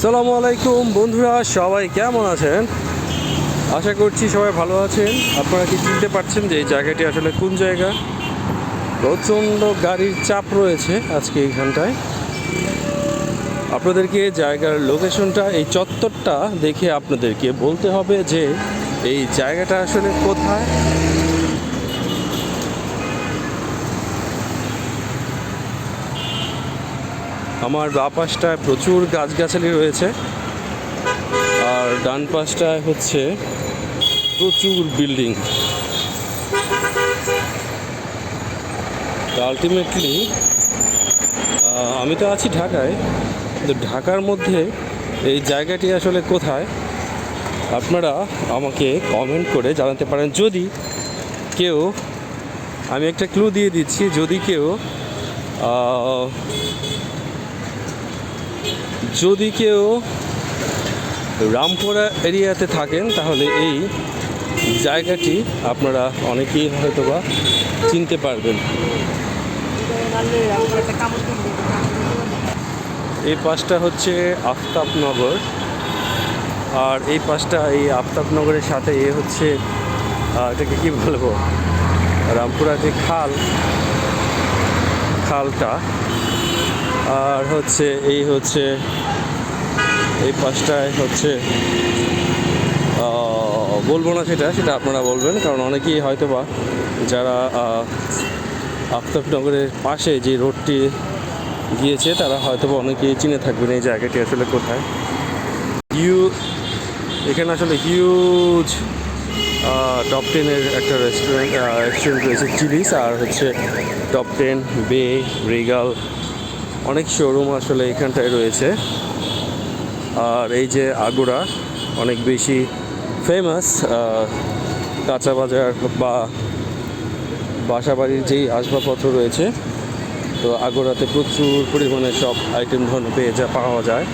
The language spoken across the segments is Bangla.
আসসালামু আলাইকুম বন্ধুরা, সবাই কেমন আছেন? আশা করছি সবাই ভালো আছেন। আপনারা কি চিনতে পারছেন যে এই জায়গাটি আসলে কোন জায়গা? প্রচণ্ড গাড়ির চাপ রয়েছে আজকে এইখানটায়। আপনাদেরকে জায়গার লোকেশনটা, এই চত্বরটা দেখে আপনাদেরকে বলতে হবে যে এই জায়গাটা আসলে কোথায়? আমার বা পাশটায় প্রচুর গাছগাছালি রয়েছে। আর ডান পাশটায় হচ্ছে প্রচুর বিল্ডিং। আলটিমেটলি আমি তো আছি ঢাকায়, কিন্তু ঢাকার মধ্যে এই জায়গাটি আসলে কোথায়? আপনারা আমাকে কমেন্ট করে জানাতে পারেন। যদি কেউ, আমি একটা ক্লু দিয়ে দিচ্ছি, যদি কেউ যদি কেউ রামপুরা এরিয়াতে থাকেন, তাহলে এই জায়গাটি আপনারা অনেকেই হয়তো বা চিনতে পারবেন। এই পাশটা হচ্ছে আফতাবনগর। আর এই পাশটা, এই আফতাবনগরের সাথে এ হচ্ছে এটাকে কি বলব? রামপুরা যে খাল, খালটা। আর হচ্ছে এই হচ্ছে, এই পাশটায় হচ্ছে বলব না সেটা সেটা আপনারা বলবেন, কারণ অনেকেই হয়তো বা যারা আফতাবনগরের পাশে যে রোডটি গিয়েছে, তারা হয়তো বা অনেকেই চিনে থাকবেন এই জায়গাটি আসলে কোথায়। হিউ, এখানে আসলে হিউজ টপ টেনের একটা রেস্টুরেন্ট রেস্টুরেন্ট রয়েছে, চিলিস, আর হচ্ছে টপ টেন বে, রিগাল অনেক শোরুম আসলে এখানটায় রয়েছে। আর এই যে আগুরা অনেক বেশি ফেমাস কাঁচা বাজার বা বাসাবাড়ির যেই আসবাবপত্র রয়েছে, তো আগুরাতে প্রচুর পরিমাণে সব আইটেম ধরনের পেয়ে যা পাওয়া যায়।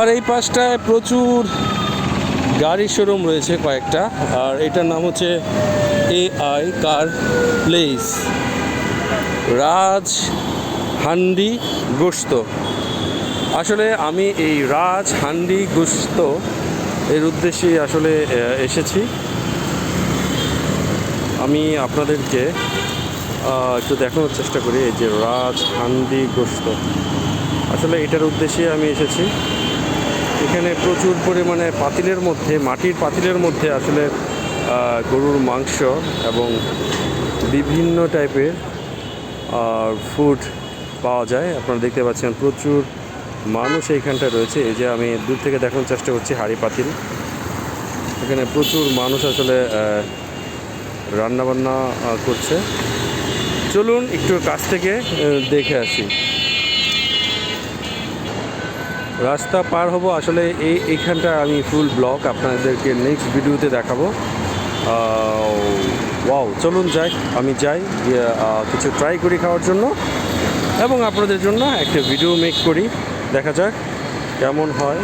আর এই পাশটায় প্রচুর গাড়ির শোরুম রয়েছে কয়েকটা, আর এটার নাম হচ্ছে এ আই কার প্লেস রাজ হান্ডি গোস্ত। আসলে আমি এই রাজ হান্ডি গোস্ত এর উদ্দেশ্যে আসলে এসেছি। আমি আপনাদেরকে একটু দেখানোর চেষ্টা করি এই যে রাজ হান্ডি গোস্ত। আসলে এটার উদ্দেশ্যে আমি এসেছি। এখানে প্রচুর পরিমাণে পাতিলের মধ্যে, মাটির পাতিলের মধ্যে আসলে গরুর মাংস এবং বিভিন্ন টাইপের ফুড পাওয়া যায়। আপনারা দেখতে পাচ্ছেন প্রচুর মানুষ এইখানটায় রয়েছে। এই যে আমি দূর থেকে দেখানোর চেষ্টা করছি হাড়ি পাতিল। এখানে প্রচুর মানুষ আসলে রান্নাবান্না করছে। চলুন একটু কাছ থেকে দেখে আসি। রাস্তা পার হব। আসলে এই এইখানটা আমি ফুল ব্লক আপনাদেরকে নেক্সট ভিডিওতে দেখাবো। ওয়াও, চলুন যাই, আমি যাই কিছু ট্রাই করি খাওয়ার জন্য এবং আপনাদের জন্য একটা ভিডিও মেক করি। দেখা যাক কেমন হয়।